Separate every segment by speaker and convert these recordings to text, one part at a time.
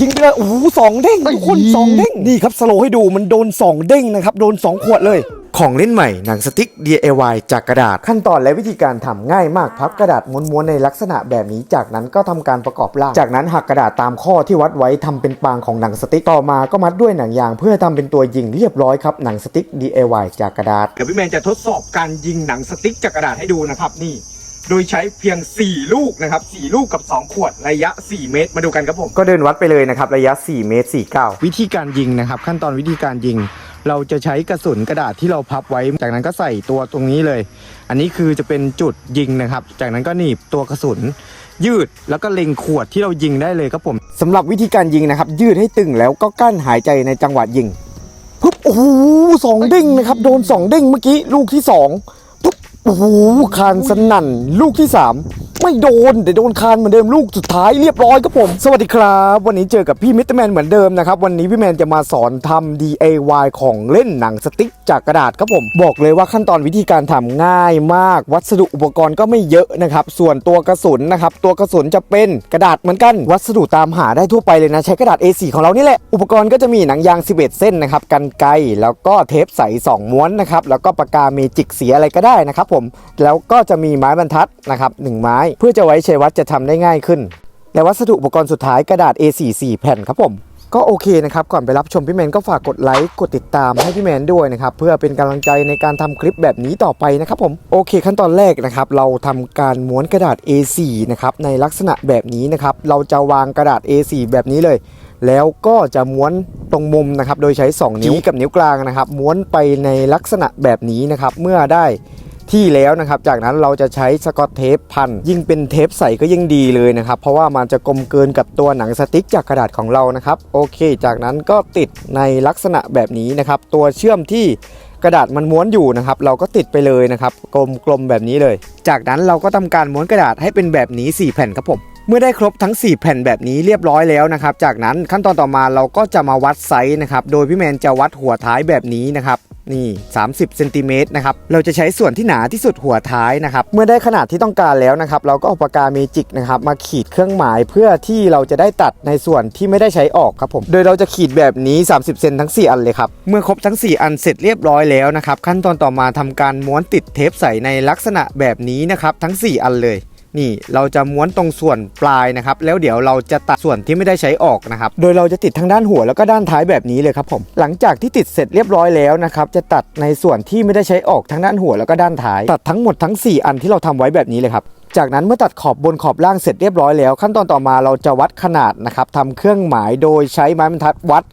Speaker 1: ยิงไปเลยโอ้โหสองเด้งทุกคนสองเด้งนี่ครับสโลว์ให้ดูมันโดนสองเด้งนะครับโดนสองขวดเลยของเล่นใหม่หนังสติ๊ก DIY จากกระดาษขั้นตอนและวิธีการทำง่ายมากพับกระดาษม้วนๆในลักษณะแบบนี้ จากนั้นก็ทำการประกอบร่าง จากนั้นหักกระดาษตามข้อที่วัดไว้ทำเป็นปางของหนังสติ๊กต่อมาก็มัดด้วยหนังยาง เพื่อทำเป็นตัวยิงเรียบร้อยครับหนังสติ๊ก DIY จากกระดาษ
Speaker 2: เดี๋ยวพี่แมนจะทดสอบการยิงหนังสติ๊กจากกระดาษให้ดูนะครับนี่ โดยใช้เพียง 4 ลูกนะครับ 4 ลูกกับ 2 ขวดระยะ 4 เมตร มาดูกันครับผม
Speaker 1: ก็เดินวัดไปเลยนะครับ ระยะ 4 เมตร 49 วิธีการยิงนะครับ ขั้นตอนวิธีการยิง เราจะใช้กระสุนกระดาษที่เราพับไว้ จากนั้นก็ใส่ตัวตรงนี้เลย อันนี้คือจะเป็นจุดยิงนะครับ จากนั้นก็หนีบตัวกระสุน ยืดแล้วก็เล็งขวดที่เรายิงได้เลยครับผมสำหรับวิธีการยิงนะครับ ยืดให้ตึงแล้วก็กั้นหายใจในจังหวะยิงปุ๊บโอ้โหสองเด้งนะครับ โดนสองเด้งเมื่อกี้ลูกที่สองปุ๊บ โอ้โหคานสนั่น ลูกที่สามไม่โดนแต่โดนคานเหมือนเดิมลูกสุดท้ายเรียบร้อยครับผม สวัสดีครับ วันนี้เจอกับพี่มิสเตอร์แมนเหมือนเดิมนะครับ วันนี้พี่แมนจะมาสอนทำ DIY ของเล่นหนังสติ๊กจากกระดาษครับผม บอกเลยว่าขั้นตอนวิธีการทำง่ายมาก วัสดุอุปกรณ์ก็ไม่เยอะนะครับ ส่วนตัวกระสุนนะครับ ตัวกระสุนจะเป็นกระดาษเหมือนกัน วัสดุตามหาได้ทั่วไปเลยนะ ใช้กระดาษ A4 ของเรานี่แหละ อุปกรณ์ก็จะมีหนังยาง 11 เส้นนะครับกันไกแล้วก็เทปใส2ม้วนนะครับแล้วก็ปากกาเมจิกสีอะไรก็ได้นะครับผมแล้วก็จะมีไม้บรรทัดนะครับหนึ่งไม้เพื่อจะไว้ใช้วัดจะทำได้ง่ายขึ้น และวัสดุอุปกรณ์สุดท้ายกระดาษ A4 4 แผ่นครับผมก็โอเคนะครับ ก่อนไปรับชมพี่แมนก็ฝากกดไลค์กดติดตามให้พี่แมนด้วยนะครับ เพื่อเป็นกำลังใจในการทำคลิปแบบนี้ต่อไปนะครับผมโอเค ขั้นตอนแรกนะครับ เราทำการม้วนกระดาษ A4 นะครับในลักษณะแบบนี้นะครับ เราจะวางกระดาษ A4 แบบนี้เลย แล้วก็จะม้วนตรงมุมนะครับ โดยใช้ 2 นิ้วกับนิ้วกลางนะครับ ม้วนไปในลักษณะแบบนี้นะครับ เมื่อได้ ที่แล้วนะครับ จากนั้นเราจะใช้สกอตเทปพันยิ่งเป็นเทปใสก็ยิ่งดีเลยนะครับ เพราะว่ามันจะกลมเกินกับตัวหนังสติ๊กจากกระดาษของเรานะครับ โอเค จากนั้นก็ติดในลักษณะแบบนี้นะครับ ตัวเชื่อมที่กระดาษมันม้วนอยู่นะครับ เราก็ติดไปเลยนะครับ กลมๆแบบนี้เลย จากนั้นเราก็ทำการม้วนกระดาษให้เป็นแบบนี้ 4 แผ่นครับผมเมื่อได้ครบทั้ง 4 แผ่นแบบนี้เรียบร้อยแล้วนะครับ จากนั้นขั้นตอนต่อมาเราก็จะมาวัดไซส์นะครับ โดยพี่แมนจะวัดหัวท้ายแบบนี้นะครับ นี่ 30เซนติเมตรนะครับเราจะใช้ส่วนที่หนาที่สุดหัวท้ายนะครับเมื่อได้ขนาดที่ต้องการแล้วนะครับเราก็เอาปากกาเมจิกนะครับมาขีดเครื่องหมายเพื่อที่เราจะได้ตัดในส่วนที่ไม่ได้ใช้ออกครับผมโดยเราจะขีดแบบนี้ 30 เซนทั้ง 4 อันเลยครับเมื่อครบทั้ง 4 อันเสร็จเรียบร้อยแล้วนะครับขั้นตอนต่อมาทำการม้วนติดเทปใสในลักษณะแบบนี้นะครับทั้ง 4 อันเลย นี่เราจะม้วนตรงส่วนปลายนะครับ แล้วเดี๋ยวเราจะตัดส่วนที่ไม่ได้ใช้ออกนะครับ โดยเราจะติดทั้งด้านหัวแล้วก็ด้านท้ายแบบนี้เลยครับผมหลังจากที่ติดเสร็จเรียบร้อยแล้วนะครับจะตัดในส่วนที่ไม่ได้ใช้ออกทั้งด้านหัวแล้วก็ด้านท้ายตัดทั้งหมดทั้ง 4 อันที่เราทำไว้แบบนี้เลยครับจากนั้นเมื่อตัดขอบบนขอบล่างเสร็จเรียบร้อยแล้ว ขั้นตอนต่อมาเราจะวัดขนาดนะครับทำเครื่องหมายโดยใช้ไม้บรรทัดวัด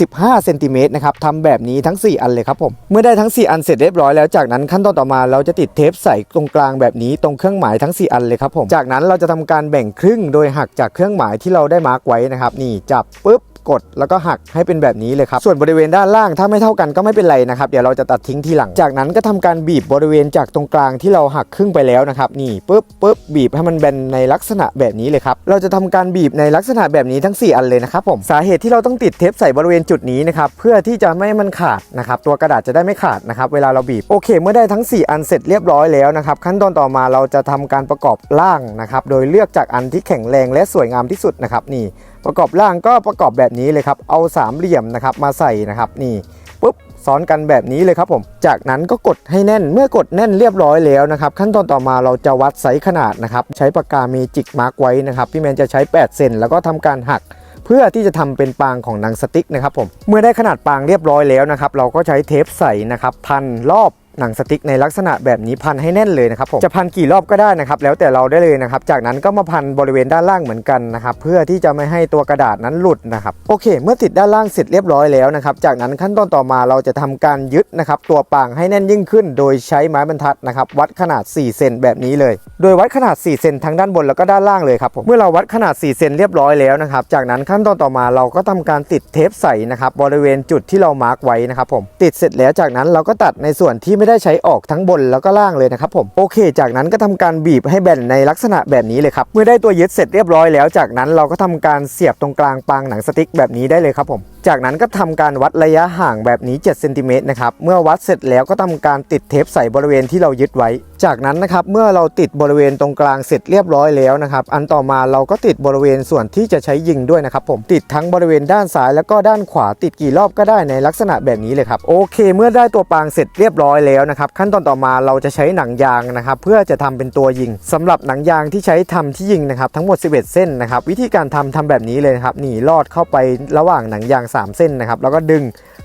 Speaker 1: 15เซนติเมตรนะครับทำแบบนี้ทั้ง 4 อันเลยครับผมเมื่อได้ทั้ง 4 อันเสร็จเรียบร้อยแล้วจากนั้นขั้นตอนต่อมาเราจะติดเทปใส่ตรงกลางแบบนี้ตรงเครื่องหมายทั้ง 4 อันเลยครับผมจากนั้นเราจะทำการแบ่งครึ่งโดยหักจากเครื่องหมายที่เราได้มาร์กไว้นะครับนี่จับปุ๊บ กดแล้วก็หักให้เป็นแบบนี้เลยครับ ส่วนบริเวณด้านล่างถ้าไม่เท่ากันก็ไม่เป็นไรนะครับ เดี๋ยวเราจะตัดทิ้งทีหลัง จากนั้นก็ทำการบีบบริเวณจากตรงกลางที่เราหักครึ่งไปแล้วนะครับ นี่ปุ๊บปุ๊บบีบให้มันแบนในลักษณะแบบนี้เลยครับ เราจะทำการบีบในลักษณะแบบนี้ทั้ง 4 อันเลยนะครับผมสาเหตุที่เราต้องติดเทปใส่บริเวณจุดนี้นะครับเพื่อที่จะไม่ให้มันขาดนะครับตัวกระดาษจะได้ไม่ขาดนะครับเวลาเราบีบโอเค เมื่อได้ทั้ง 4 อันเสร็จเรียบร้อยแล้วนะครับขั้นตอนต่อมาเราจะทำการประกอบร่างนะครับโดยเลือกจากอันที่แข็งแรงและสวยงามที่สุดนะครับนี่ ประกอบร่างก็ประกอบแบบนี้เลยครับ เอาสามเหลี่ยมนะครับมาใส่นะครับนี่ปุ๊บซ้อนกันแบบนี้เลยครับผม จากนั้นก็กดให้แน่น เมื่อกดแน่นเรียบร้อยแล้วนะครับ ขั้นตอนต่อมาเราจะวัดไซส์ขนาดนะครับ ใช้ปากกาเมจิกมาร์กไว้นะครับ พี่แมนจะใช้ 8 เซนแล้วก็ทำการหัก เพื่อที่จะทำเป็นปางของหนังสติ๊กนะครับผม เมื่อได้ขนาดปางเรียบร้อยแล้วนะครับ เราก็ใช้เทปใสนะครับ พันรอบ หนังสติ๊กในลักษณะแบบนี้พันให้แน่นเลยนะครับผมจะพันกี่รอบก็ได้นะครับ แล้วแต่เราได้เลยนะครับ จากนั้นก็มาพันบริเวณด้านล่างเหมือนกันนะครับ เพื่อที่จะไม่ให้ตัวกระดาษนั้นหลุดนะครับโอเค เมื่อติดด้านล่างเสร็จเรียบร้อยแล้วนะครับ จากนั้นขั้นตอนต่อมาเราจะทำการยึดนะครับตัวปางให้แน่นยิ่งขึ้น โดยใช้ไม้บรรทัดนะครับวัดขนาด 4 เซนแบบนี้เลย โดยวัดขนาด 4 เซนทั้งด้านบนแล้วก็ด้านล่างเลยครับผมเมื่อเราวัดขนาด 4 เซนเรียบร้อยแล้วนะครับ จากนั้นขั้นตอนต่อมาเราก็ทำการติดเทปใส่นะครับบริเวณจุดที่เรามาร์กไว้นะครับผมติดเสร็จแล้วจากนั้นเราก็ตัดในส่วนที่ไม่ได้ใช้ออกทั้งบนแล้วก็ล่างเลยนะครับผมโอเค จากนั้นก็ทำการบีบให้แบนในลักษณะแบบนี้เลยครับเมื่อได้ตัวยึดเสร็จเรียบร้อยแล้ว จากนั้นเราก็ทำการเสียบตรงกลางปางหนังสติ๊กแบบนี้ได้เลยครับผมจากนั้นก็ทำการวัดระยะห่างแบบนี้7เซนติเมตรนะครับเมื่อวัดเสร็จแล้วก็ทำการติดเทปใส่บริเวณที่เรายึดไว้ จากนั้นนะครับเมื่อเราติดบริเวณตรงกลางเสร็จเรียบร้อยแล้วนะครับอันต่อมาเราก็ติดบริเวณส่วนที่จะใช้ยิงด้วยนะครับผมติดทั้งบริเวณด้านซ้ายแล้วก็ด้านขวาติดกี่รอบก็ได้ในลักษณะแบบนี้เลยครับโอเค เมื่อได้ตัวปางเสร็จเรียบร้อยแล้วนะครับขั้นตอนต่อมาเราจะใช้หนังยางนะครับเพื่อจะทำเป็นตัวยิงสำหรับหนังยางที่ใช้ทำที่ยิงนะครับทั้งหมด 11 เส้นนะครับวิธีการทำทำแบบนี้เลยนะครับหนีลอดเข้าไประหว่างหนังยาง 3 เส้นนะครับแล้วก็ดึง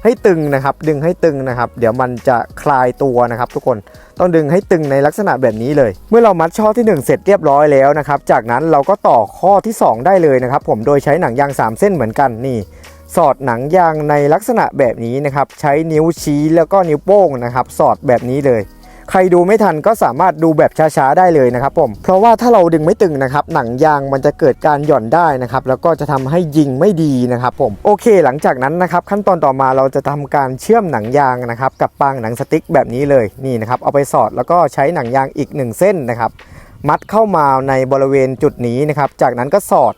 Speaker 1: ให้ตึงนะครับ ดึงให้ตึงนะครับ เดี๋ยวมันจะคลายตัวนะครับ ทุกคนต้องดึงให้ตึงในลักษณะแบบนี้เลย เมื่อเรามัดช่อที่ 1 เสร็จเรียบร้อยแล้วนะครับ จากนั้นเราก็ต่อข้อที่ 2 ได้เลยนะครับ ผมโดยใช้หนังยาง 3 เส้นเหมือนกันนี่ สอดหนังยางในลักษณะแบบนี้นะครับ ใช้นิ้วชี้แล้วก็นิ้วโป้งนะครับ สอดแบบนี้เลย ใครดูไม่ทันก็สามารถดูแบบช้าๆได้เลยนะครับผม เพราะว่าถ้าเราดึงไม่ตึงนะครับหนังยางมันจะเกิดการหย่อนได้นะครับแล้วก็จะทำให้ยิงไม่ดีนะครับผมโอเค หลังจากนั้นนะครับขั้นตอนต่อมาเราจะทำการเชื่อมหนังยางนะครับกับปางหนังสติ๊กแบบนี้เลยนี่นะครับเอาไปสอดแล้วก็ใช้หนังยางอีกหนึ่งเส้นนะครับมัดเข้ามาในบริเวณจุดนี้นะครับจากนั้นก็สอด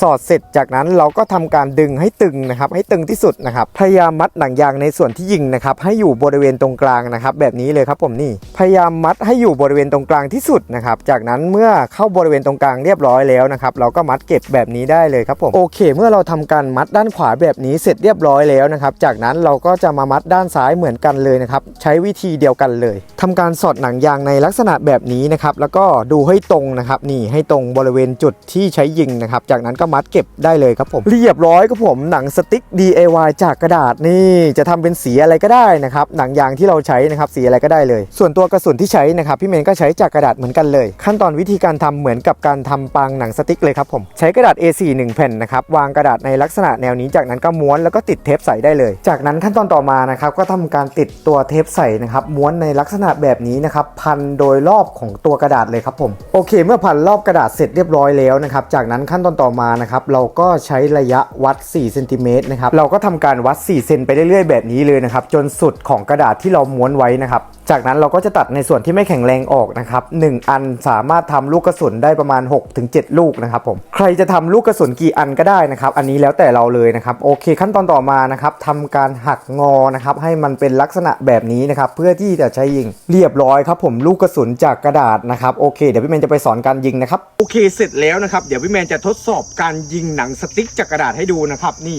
Speaker 1: สอดเสร็จจากนั้นเราก็ทำการดึงให้ตึงนะครับ ให้ตึงที่สุดนะครับ พยายามมัดหนังยางในส่วนที่ยิงนะครับให้อยู่บริเวณตรงกลางนะครับ แบบนี้เลยครับผมนี่พยายามมัดให้อยู่บริเวณตรงกลางที่สุดนะครับ จากนั้นเมื่อเข้าบริเวณตรงกลางเรียบร้อยแล้วนะครับ เราก็มัดเก็บแบบนี้ได้เลยครับผมโอเค เมื่อเราทำการมัดด้านขวาแบบนี้เสร็จเรียบร้อยแล้วนะครับ จากนั้นเราก็จะมามัดด้านซ้ายเหมือนกันเลยนะครับใช้วิธีเดียวกันเลยทำการสอดหนังยางในลักษณะแบบนี้นะครับแล้วก็ดูให้ตรงนะครับนี่ให้ตรงบริเวณจุดที่ใช้ยิงนะครับ จากนั้นก็มัดเก็บได้เลยครับผม เรียบร้อยครับผมหนังสติ๊ก DIY จากกระดาษนี่จะทำเป็นสีอะไรก็ได้นะครับหนังยางที่เราใช้นะครับสีอะไรก็ได้เลย ส่วนตัวกระสุนที่ใช้นะครับพี่เมนก็ใช้จากกระดาษเหมือนกันเลย ขั้นตอนวิธีการทำเหมือนกับการทำปางหนังสติ๊กเลยครับผมใช้กระดาษ A4 1 แผ่นนะครับวางกระดาษในลักษณะแนวนี้จากนั้นก็ม้วนแล้วก็ติดเทปใสได้เลย จากนั้นขั้นตอนต่อมานะครับก็ทำการติดตัวเทปใสนะครับม้วนในลักษณะแบบนี้นะครับพันโดยรอบของตัวกระดาษเลยครับผมโอเค เมื่อพันรอบกระดาษเสร็จเรียบร้อยแล้วนะครับจากนั้นขั้นตอนต่อมานะครับเราก็ใช้ระยะวัด4เซนติเมตรนะครับเราก็ทำการวัด4เซนไปเรื่อยๆ แบบนี้เลยนะครับจนสุดของกระดาษที่เราม้วนไว้นะครับจากนั้นเราก็จะตัดในส่วนที่ไม่แข็งแรงออกนะครับ1อันสามารถทำลูกกระสุนได้ประมาณ 6-7 ลูกนะครับผมใครจะทำลูกกระสุนกี่อันก็ได้นะครับ อันนี้แล้วแต่เราเลยนะครับโอเค ขั้นตอนต่อมานะครับทำการหักงอนะครับให้มันเป็นลักษณะแบบนี้นะครับเพื่อที่จะใช้ยิงเรียบร้อยครับผมลูกกระสุนจากกระดาษนะครับโอเคเดี๋ยวพี่เมนจะไปสอนการยิงนะครับ
Speaker 2: โอเคเสร็จแล้วนะครับเดี๋ยวพี่แมนจะทดสอบการยิงหนังสติ๊กจากกระดาษให้ดูนะครับนี่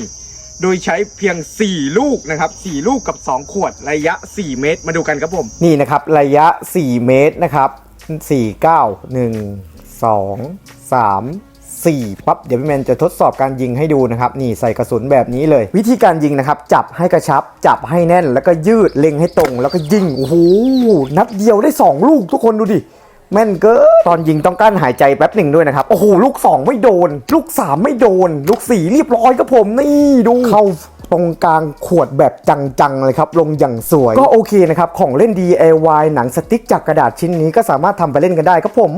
Speaker 2: โดยใช้เพียง 4 ลูกนะครับ4ลูกกับ 2 ขวดระยะ 4 เมตร มาดูกันครับผม
Speaker 1: นี่นะครับระยะ 4 เมตรนะครับ4 9 1 2 3 4ปั๊บเดี๋ยวพี่แมนจะทดสอบการยิงให้ดูนะครับ นี่ใส่กระสุนแบบนี้เลย วิธีการยิงนะครับ จับให้กระชับ จับให้แน่น แล้วก็ยืดเล็งให้ตรง แล้วก็ยิงโอ้โหนัดเดียวได้ 2 ลูกทุกคนดูดิ แม่นเกินตอนยิงต้องกั้นหายใจแป๊บหนึ่งด้วยนะครับ โอ้โห ลูก 2 ไม่โดน ลูก 3 ไม่โดน ลูก 4 เรียบร้อยครับผมนี่ดูเข้าตรงกลางขวดแบบจังๆเลยครับ ลงอย่างสวย ก็โอเคนะครับ ของเล่น DIY หนังสติ๊กจากกระดาษชิ้นนี้ก็สามารถทำไปเล่นกันได้ครับผม